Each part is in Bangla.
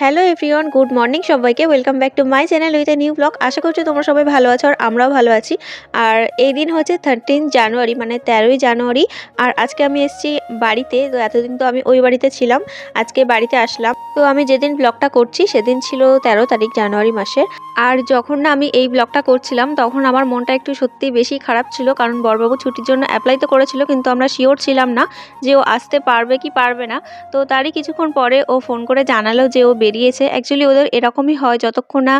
হ্যালো এভরিওয়ান গুড মর্নিং সবাইকে welcome back to my channel with a new vlog আশা করছি তোমরা সবাই ভালো আছো আর আমরাও ভালো আছি। আর এই দিন হচ্ছে থার্টিন জানুয়ারি মানে তেরোই জানুয়ারি আর আজকে আমি এসেছি বাড়িতে, তো এতদিন তো আমি ওই বাড়িতে ছিলাম। আজকে বাড়িতে আসলাম। তো আমি যেদিন ব্লগটা করছি, সেদিন ছিল তেরো তারিখ জানুয়ারি মাসে আর যখন না আমি এই ব্লগটা করছিলাম, তখন আমার মনটা একটু সত্যি বেশি খারাপ ছিল। কারণ বড়বাবু ছুটির জন্য অ্যাপ্লাই তো করেছিল, কিন্তু আমরা শিওর ছিলাম না যে ও আসতে পারবে কি পারবে না। তো তারই কিছুক্ষণ পরে ও ফোন করে জানালো যে ও বেরিয়েছে। অ্যাকচুয়ালি ওদের এরকমই হয় যতক্ষণ না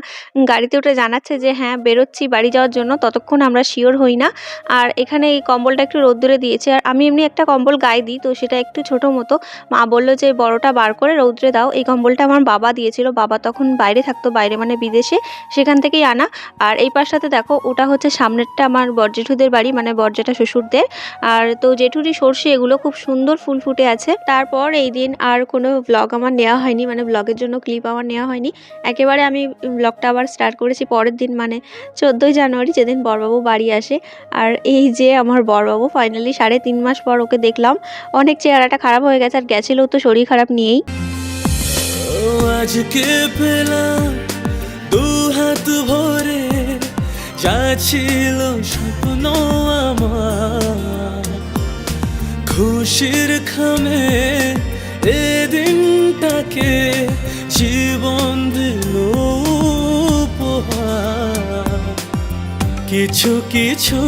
গাড়িতে ওটা জানাচ্ছে যে হ্যাঁ বেরোচ্ছি বাড়ি যাওয়ার জন্য, ততক্ষণ আমরা শিওর হই না। আর এখানে এই কম্বলটা একটু রৌদ্রে দিয়েছে। আর আমি এমনি একটা কম্বল গায়ে দিই, তো সেটা একটু ছোট মতো। মা বলল যে, বড়টা বার করে রৌদ্রে দাও। এই কম্বলটা আমার বাবা দিয়েছিল। বাবা তখন বাইরে থাকতো, বাইরে মানে বিদেশে। সেখান থেকেই আনা। আর এই পাশটাতে দেখো, ওটা হচ্ছে সামনেরটা আমার বরজেঠুদের বাড়ি মানে বরজেঠা শ্বশুরদের। আর তো জেঠুরি সর্ষে, এগুলো খুব সুন্দর ফুল ফুটে আছে। তারপর এই দিন আর কোনো ব্লগ আমার নেওয়া হয়নি। মানে ব্লগের জন্য ক্লিপ আমার নেওয়া হয়নি। একেবারে আমি ব্লগটা আবার স্টার্ট করেছি পরের দিন মানে চোদ্দোই জানুয়ারি যেদিন বড়বাবু বাড়ি আসে। আর এই যে আমার বড়বাবু ফাইনালি সাড়ে তিন মাস পর ওকে দেখলাম। অনেক চেহারাটা খারাপ হয়ে গেছে, আর গেছিল তো শরীর খারাপ নিয়েই। আজকে খুশির খামে এ দিনটাকে জীবন দিল উপহার। কিছু কিছু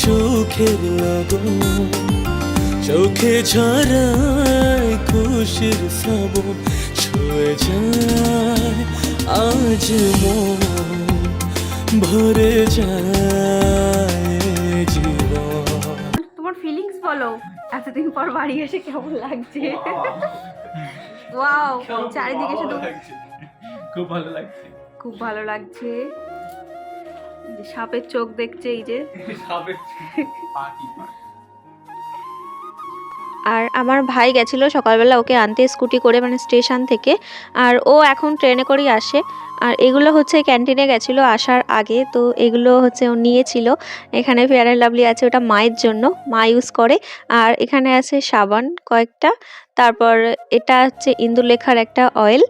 সুখের লগন চোখে ঝরায় খুশির সব ছুঁয়ে যায় আজ মন ভরে যায় জীবন। তোমার ফিলিংস বলো। এতদিন পর বাড়ি এসে কেমন লাগছে? ওয়াও চারিদিকে শুধু খুব ভালো লাগছে। খুব ভালো লাগছে। এই যে সাপের চোখ দেখছে এই যে। আর আমার ভাই গেছিল সকালবেলা ওকে আনতে স্কুটি করে মানে স্টেশন থেকে, আর ও এখন ট্রেনে করেই আসে। আর এগুলো হচ্ছে ক্যান্টিনে গেছিল আসার আগে, তো এগুলো হচ্ছে ও নিয়েছিল। এখানে ফেয়ার অ্যান্ড লাভলি আছে ওটা মায়ের জন্য, মা ইউজ করে। আর এখানে আছে সাবান কয়েকটা, তারপর এটা হচ্ছে ইন্দুলেখার একটা অয়েল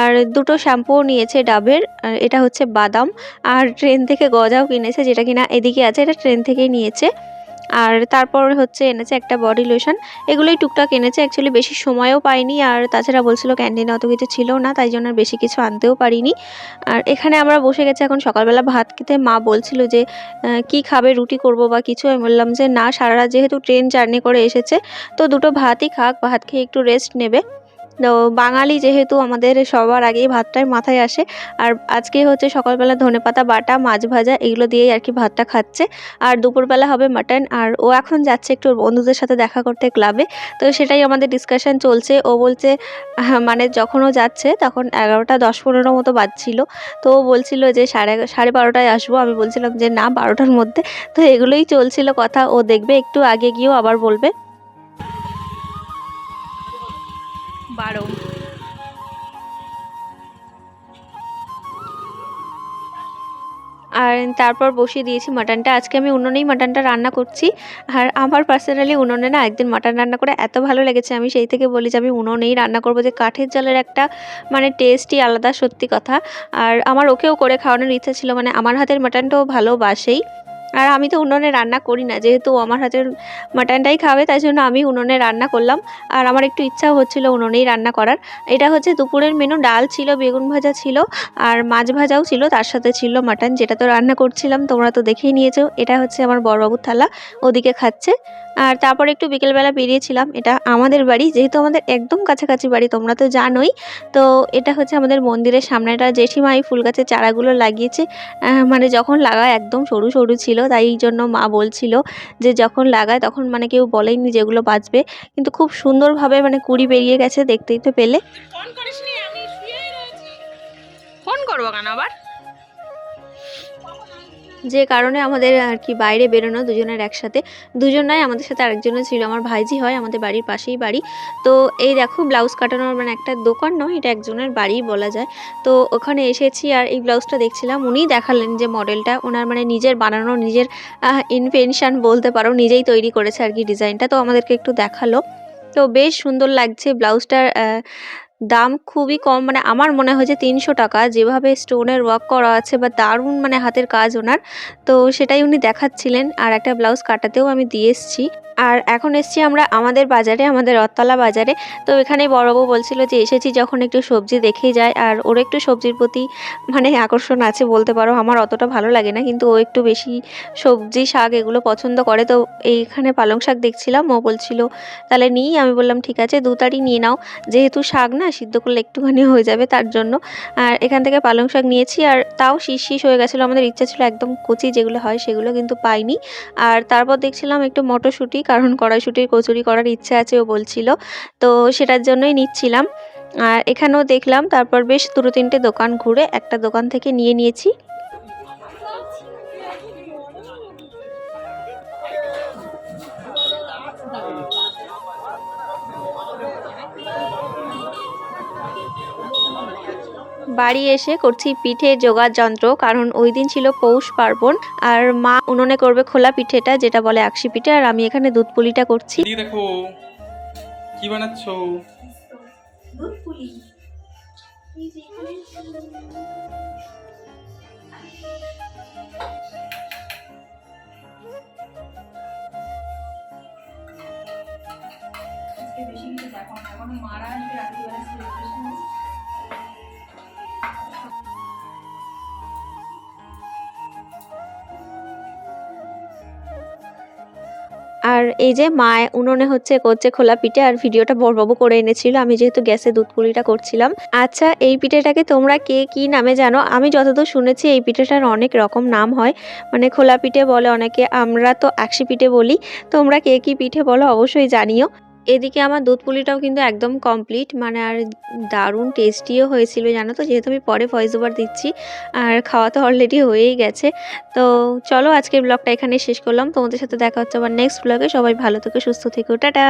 আর দুটো শ্যাম্পুও নিয়েছে ডাবের, আর এটা হচ্ছে বাদাম। আর ট্রেন থেকে গজাও কিনেছে, যেটা কিনা এদিকে আছে, এটা ট্রেন থেকেই নিয়েছে। আর তারপর হচ্ছে এনেছে একটা বডি লোশন এগুলোই টুকটাক এনেছে অ্যাকচুয়ালি বেশি সময়ও পাইনি আর তাছাড়া বলছিল ক্যান্টিনে অত কিছু ছিল না, তাই জন্য আর বেশি কিছু আনতেও পারিনি। আর এখানে আমরা বসে গেছি এখন সকালবেলা ভাত খেতে। মা বলছিল যে কি খাবে, রুটি করব বা কিছু? আমি বললাম যে, না সারা যেহেতু ট্রেন জার্নি করে এসেছে, তো দুটো ভাতই খাক, ভাত খেয়ে একটু রেস্ট নেবে। বাঙালি যেহেতু আমাদের সবার আগেই ভাতটাই মাথায় আসে, আর আজকে হচ্ছে সকালবেলা ধনেপাতা, বাটা, মাছ ভাজা এগুলো দিয়েই আর কি ভাতটা খাচ্ছে। আর দুপুরবেলা হবে মাটন, আর ও এখন যাচ্ছে একটু বন্ধুদের সাথে দেখা করতে ক্লাবে। তো সেটাই আমাদের ডিসকাশন চলছে। ও বলছে মানে যখন ও যাচ্ছে তখন এগারোটা দশ পনেরো মতো বাজছিল। তো ও বলছিল যে সাড়ে সাড়ে বারোটায় আসব। আমি বলছিলাম যে না, বারোটার মধ্যে। তো এগুলোই চলছিল কথা। ও দেখবে একটু আগে গিয়েও আবার বলবে। বারো। আর তারপর বসিয়ে দিয়েছি মাটনটা। আজকে আমি উনুনেই মাটনটা রান্না করছি। আর আমার পার্সোনালি উনুনে না একদিন মাটন রান্না করে এত ভালো লেগেছে, আমি সেই থেকে বলি যে আমি উনুনেই রান্না করব যে কাঠের জলের একটা মানে টেস্টই আলাদা সত্যি কথা। আর আমার ওকেও করে খাওয়ানোর ইচ্ছা ছিল মানে আমার হাতের মাটনটাও ভালোবাসেই আর আমি তো উনুনে রান্না করি না, যেহেতু আমার হাতের মাটনটাই খাবে, তাই জন্য আমি উনুনে রান্না করলাম। আর আমার একটু ইচ্ছাও হচ্ছিল উনুনেই রান্না করার। এটা হচ্ছে দুপুরের মেনু ডাল ছিল, বেগুন ভাজা ছিল, আর মাছ ভাজাও ছিল, তার সাথে ছিল মাটন, যেটা তো রান্না করছিলাম, তোমরা তো দেখেই নিয়েছো। এটা হচ্ছে আমার বড়বাবুর থালা, ওদিকে খাচ্ছে। আর তারপর একটু বিকেলবেলা বেরিয়েছিলাম, এটা আমাদের বাড়ি, যেহেতু আমাদের একদম কাছাকাছি বাড়ি, তোমরা তো জানোই। তো এটা হচ্ছে আমাদের মন্দিরের সামনেটা, জেঠিমা এই ফুল গাছের চারাগুলো লাগিয়েছে মানে যখন লাগায়, একদম সরু সরু ছিল। তাই এই জন্য মা বলছিল যে যখন লাগায় তখন মানে কেউ বলেনি যেগুলো বাঁচবে কিন্তু খুব সুন্দরভাবে মানে কুড়ি বেরিয়ে গেছে দেখতেই তো পেলে। ফোন করব কেন আবার? যে কারণে আমাদের আর কি বাইরে বেরোনো, দুজনের একসাথে। দুজনাই আমাদের সাথে আরেকজনও ছিল, আমার ভাইজি হয়, আমাদের বাড়ির পাশেই বাড়ি। তো এই দেখো, ব্লাউজ কাটানোর মানে একটা দোকান নয়, এটা একজনের বাড়ি বলা যায়। তো ওখানে এসেছি আর এই ব্লাউজটা দেখছিলাম, উনিই দেখালেন যে মডেলটা, ওনার মানে নিজের বানানো, নিজের ইনভেনশন বলতে পারো, নিজেই তৈরি করেছে আর কি ডিজাইনটা। তো আমাদেরকে একটু দেখাল। তো বেশ সুন্দর লাগছে ব্লাউজটার দাম খুবই কম মানে আমার মনে হয় যে তিনশো টাকা। যেভাবে স্টোনের ওয়ার্ক করা আছে বা দারুণ মানে হাতের কাজ ওনার, তো সেটাই উনি দেখাচ্ছিলেন। আর একটা ব্লাউজ কাটাতেও আমি দিয়ে এসেছি। আর এখন এসছি আমরা আমাদের বাজারে, আমাদের রথতলা বাজারে। তো এখানে বড়বু বলছিল যে, এসেছি যখন একটু সবজি দেখেই যায় আর ওর একটু সবজির প্রতি মানে আকর্ষণ আছে বলতে পারো। আমার অতটা ভালো লাগে না, কিন্তু ও একটু বেশি সবজি শাক এগুলো পছন্দ করে। তো এইখানে পালং শাক দেখছিলাম, ও বলছিল, তাহলে নিই। আমি বললাম, ঠিক আছে, দু তাড়ি নিয়ে নাও। যেহেতু শাক না, সিদ্ধ করলে একটুখানি হয়ে যাবে তার জন্য। আর এখান থেকে পালং শাক নিয়েছি, আর তাও শীষ শীষ হয়ে গেছিল। আমাদের ইচ্ছা ছিল একদম কচি যেগুলো হয় সেগুলো কিন্তু পাইনি। আর তারপর দেখছিলাম একটু মটরশুঁটি কারণ কড়াইশুঁটির কচুরি করার ইচ্ছা আছে, ও বলছিল। তো সেটার জন্যই নিচ্ছিলাম। আর এখানেও দেখলাম, তারপর বেশ দুটো তিনটে দোকান ঘুরে একটা দোকান থেকে নিয়ে নিয়েছি। বাড়ি এসে করছি পিঠে জোগাড় যন্ত্র কারণ ওই দিন ছিল পৌষ পার্বণ আর মা উনুনে করবে খোলা পিঠেটা যেটা বলে আকশি পিঠে আর আমি এখানে দুধ পুলিটা করছি। দেখো কি বানাচ্ছ? আর এই যে মা, উনুনে হচ্ছে করছে খোলা পিঠে আর ভিডিওটা বড়বাবু করে এনেছিল। আমি যেহেতু গ্যাসে দুধ পুলিটা করছিলাম। আচ্ছা এই পিঠেটাকে তোমরা কে কি নামে জানো? আমি যতদূর শুনেছি এই পিঠেটার অনেক রকম নাম হয়। মানে খোলা পিঠে বলে অনেকে, আমরা তো আকশি পিঠে বলি। তোমরা কে কি পিঠে বলো অবশ্যই জানিও। এদিকে আমার দুধ পুলিটাও কিন্তু একদম কমপ্লিট মানে আর দারুণ টেস্টিও হয়েছিল জানো তো? যেহেতু আমি পরে ভয়েস ওভার দিচ্ছি, আর খাওয়া তো অলরেডি হয়েই গেছে। তো চলো আজকের ব্লগটা এখানে শেষ করলাম। তোমাদের সাথে দেখা হচ্ছে আবার নেক্সট ব্লগে সবাই ভালো থেকো, সুস্থ থেকো। টাটা!